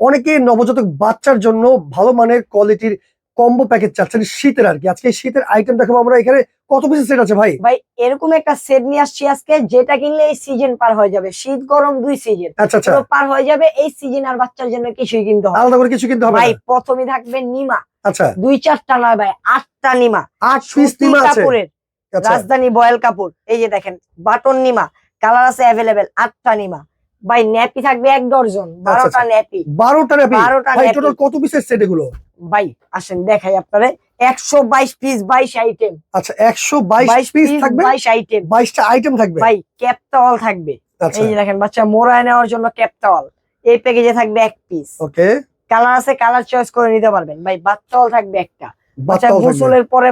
অনেকে নবজাতক বাচ্চার জন্য ভালো মানের কোয়ালিটির কম্বো প্যাকেজ চাচ্ছেন শীতের আর কি। আজকে শীতের আইটেম দেখাবো আমরা। এখানে কত পিসের সেট আছে ভাই? ভাই এরকম একটা সেট নিয়ে আসছি আজকে যেটা কিনলে এই সিজন পার হয়ে যাবে। শীত গরম দুই সিজন আচ্ছা আচ্ছা। পার হয়ে যাবে এই সিজন আর বাচ্চার জন্য কিছুই কিনতে হবে আলাদা করে কিছু কিনতে হবে ভাই প্রথমে থাকবে নিমা। আচ্ছা। দুই চারটা নয় ভাই আটটা নিমা। আট পিস নিমা আছে। কাপড়ের। আচ্ছা। রাজধানী বয়েল কাপড়। এই যে দেখেন বাটন নিমা। কালার আছে অ্যাভেলেবেল আটটা নিমা। ভাই ন্যাপি থাকবে এক ডজন বারোটা আচ্ছা। ন্যাপি। বারোটা নাপি বারোটা। টোটাল কত পিসের সেট এগুলো? ভাই আসেন দেখাই আপনারে। একশো বাইশ পিস বাইশ আইটেম আচ্ছা একশো বাইশ পিস থাকবে? বাইশ আইটেম বাইশটা আইটেম থাকবে? ভাই ক্যাপটাওয়াল থাকবে। আচ্ছা। এই যে দেখেন বাচ্চা মোড়ায় নেওয়ার জন্য ক্যাপটাওয়াল এই প্যাকেজে থাকবে এক পিস ওকে। কালার আছে কালার চয়েস করে নিতে পারবেন। ভাই বাচ্চাওয়াল থাকবে একটা। বাচ্চা গোসলের পরে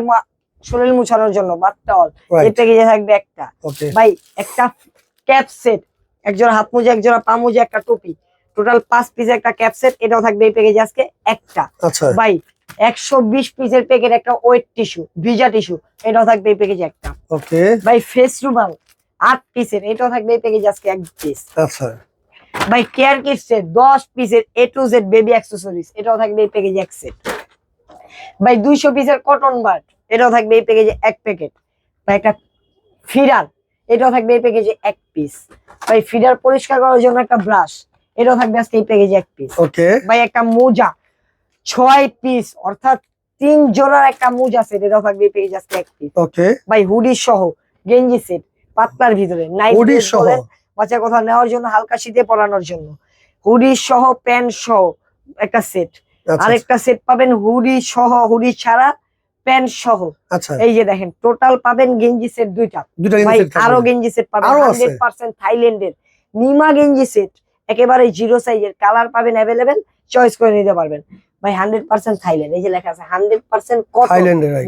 শরীর মুছানোর জন্য বাচ্চাওয়াল এই প্যাকেজে থাকবে একটা। ওকে ভাই একটা ক্যাপ সেট একজোড়া হাত মোজা একজোড়া পা মোজা একটা টুপি। টোটাল পাঁচ পিস একটা ক্যাপসেট এটাও থাকবে এই প্যাকেজে আজকে একটা। আচ্ছা। ভাই একশো বিশ পিসের প্যাকেট একটা ওয়েট টিস্যু ভিজা টিস্যু এটাও থাকবে এই প্যাকেজে একটা। ওকে ভাই ফেস রুমাল আট পিসের এটাও থাকবে এই প্যাকেজে আজকে এক পিস আচ্ছা। ভাই কেয়ার কিট সেট দশ পিসের A to Z baby accessories এটাও থাকবে এই প্যাকেজে এক সেট ভাই দুইশো পিসের কটন বাট এটাও থাকবে এই প্যাকেজে এক প্যাকেট ভাই একটা ফিডার এটাও থাকবে এই প্যাকেজে এক পিস ভাই ফিডার পরিষ্কার করার জন্য একটা ব্রাশ এটাও থাকবে আজকে এই প্যাকেজে এক পিস ওকে ভাই একটা মোজা ছয় পিস অর্থাৎ তিন জোড়ার একটা মোজা সেট এটাও থাকবে এই প্যাকেজে আজকে এক পিস ওকে ভাই হুডি সহ গেঞ্জি সেট পাতলার ভিতরে নাইট হুডি সহ? বাচ্চা কোথাও নেওয়ার জন্য হালকা শীতে পরানোর জন্য। হুডি সহ প্যান্ট সহ একটা সেট আচ্ছা আরেকটা সেট পাবেন হুডি সহ হুডি ছাড়া প্যান্ট সহ। আচ্ছা। এই যে দেখেন টোটাল পাবেন গেঞ্জি সেট দুইটা। ভাই আরও গেঞ্জি সেট পাবেন? হান্ড্রেড পার্সেন্ট থাইল্যান্ডের। নিমা গেঞ্জি সেট একেবারে জিরো সাইজের কালার পাবেন অ্যাভেলেবেল চয়েস করে নিতে পারবেন। ভাই হান্ড্রেড পার্সেন্ট থাইল্যান্ড এই যে লেখা আছে hundred percent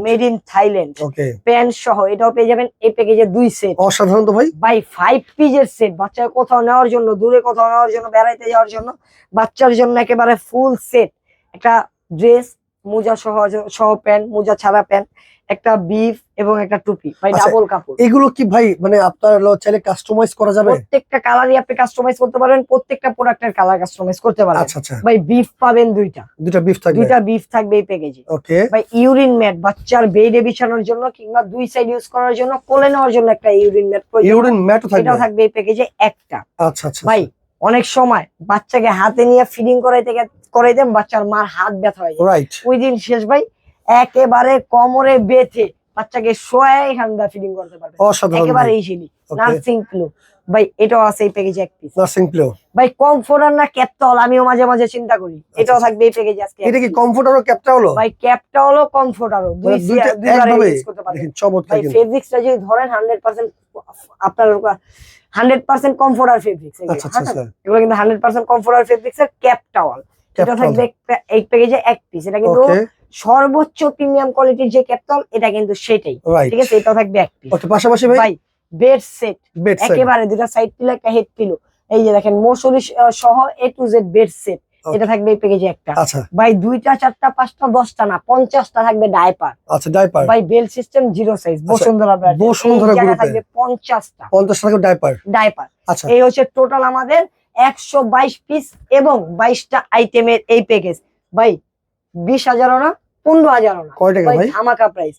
made in Thailand. Okay. Pant সহ এটাও পেয়ে যাবেন এই প্যাকেজে দুই সেট অসাধারণ তো ভাই বাই ফাইভ পিজের সেট বাচ্চার কোথাও নেওয়ার জন্য দূরে কোথাও নেওয়ার জন্য বেড়াইতে যাওয়ার জন্য বাচ্চার জন্য একেবারে ফুল সেট একটা ড্রেস মোজা সহ সহ প্যান্ট মোজা ছাড়া প্যান্ট একটা বিফ এবং একটা টুপি ভাই আচ্ছা, ডাবল কাপড়। এগুলো কি ভাই মানে আপনার চাইলে কাস্টমাইজ করা যাবে? প্রত্যেকটা কালারই আপনি কাস্টমাইজ করতে পারবেন প্রত্যেকটা প্রোডাক্টের কালার কাস্টমাইজ করতে পারবেন। আচ্ছা আচ্ছা। ভাই বিফ পাবেন দুইটা। দুটা বিফ থাকবে। দুইটা বিফ থাকবে এই প্যাকেজে ওকে ভাই ইউরিন ম্যাট বাচ্চার বেডে বিছানোর জন্য কিংবা দুই সাইড ইউজ করার জন্য কোলে নেওয়ার জন্য একটা ইউরিন ম্যাট ইউরিন ম্যাটও থাকবে। এটাও থাকবে এই প্যাকেজে একটা। আচ্ছা আচ্ছা। ভাই অনেক সময় বাচ্চাকে হাতে নিয়ে ফিডিং করাইতে করাইতে বাচ্চার মার হাত ব্যথা হয় ওই দিন শেষ ভাই একেবারে কমরে বেঁধে বাচ্চাকে শোয়ায় এখান ফিডিং করতে পারবে। একেবারে ইজিলি. নার্সিং প্লো ভাই এটাও আছে এই প্যাকেজে এক পিস নার্সিং প্লো ভাই কমফোর্টার না ক্যাপটল আমিও মাঝে মাঝে চিন্তা করি। এটাও থাকবে এই প্যাকেজে আজকে এটা কি। কমফোর্টার ও ক্যাপটা হলো ভাই ক্যাপটা হলো কমফোর্টারও দুই মানে দুইটা ইউজ করতে পারবেন দেখেন চমৎকার ভাই কিন্তু। ফেব্রিক্সটা যদি ধরেন হান্ড্রেড পার্সেন্ট আপনার হান্ড্রেড পার্সেন্ট কমফোর্টার ফেব্রিক্স আচ্ছা আচ্ছা আচ্ছা। এগুলো কিন্তু হান্ড্রেড পার্সেন্ট কমফোর্টার ফেব্রিক্স এর ক্যাপ টাওয়াল এটা থাকবে এই প্যাকেজে এক পিস এটা কিন্তু সর্বোচ্চ প্রিমিয়াম কোয়ালিটির যে ক্যাপটল এটা কিন্তু সেটাই। ঠিক আছে? এটাও থাকবে এক পিস পাশাপাশি ভাই? বেড সেট একেবারে দুটা সাইড পিলো একটা হেড পিলো এই যে দেখেন মশুরি সহ A to Z bed set এটা থাকবে এই প্যাকেজে একটা। আচ্ছা। ভাই দুইটা চারটা পাঁচটা দশটা না পঞ্চাশটা থাকবে ডাইপার আচ্ছা ডাইপার ভাই bell system zero size Bashundhara brand Bashundhara গ্রুপের। থাকবে পঞ্চাশটা। পঞ্চাশ টাকা ডাইপার ডাইপার আচ্ছা। এই হচ্ছে টোটাল আমাদের একশো বাইশ পিস এবং বাইশটা আইটেমের এই প্যাকেজ ভাই বিশ হাজারও না পনেরো কয় টাকা ভাই ভাই? ধামাকা প্রাইস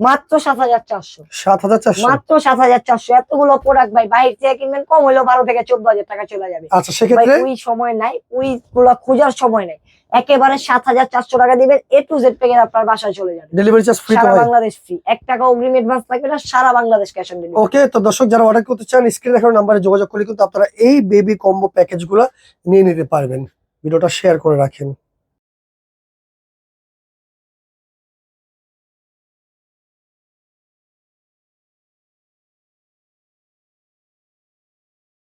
মাত্র সাত হাজার চারশো। সাত হাজার চারশো? মাত্র সাত হাজার চারশো। এতগুলো প্রোডাক্ট ভাই বাইরে থেকে কিনবেন কম বারো থেকে চোদ্দ হাজার টাকা চলে যাবে। আচ্ছা সেক্ষেত্রে? ওই সময় নাই ওই গুলো খোঁজার সময় নাই। একেবারে সাত হাজার চারশো টাকা দিবেন এ টু জেড প্যাকেজ আপনার বাসায় চলে যাবে। ডেলিভারি চার্জ ফ্রি সারা বাংলাদেশ ফ্রি এক টাকা অগ্রিম অ্যাডভান্স না সারা Bangladesh cash on delivery okay তো দর্শক যারা অর্ডার করতে চান স্ক্রিন দেখানো নাম্বারে যোগাযোগ করলে কিন্তু আপনারা এই বেবি কম্বো প্যাকেজগুলা নিয়ে নিতে পারবেন। ভিডিওটা শেয়ার করে রাখেন।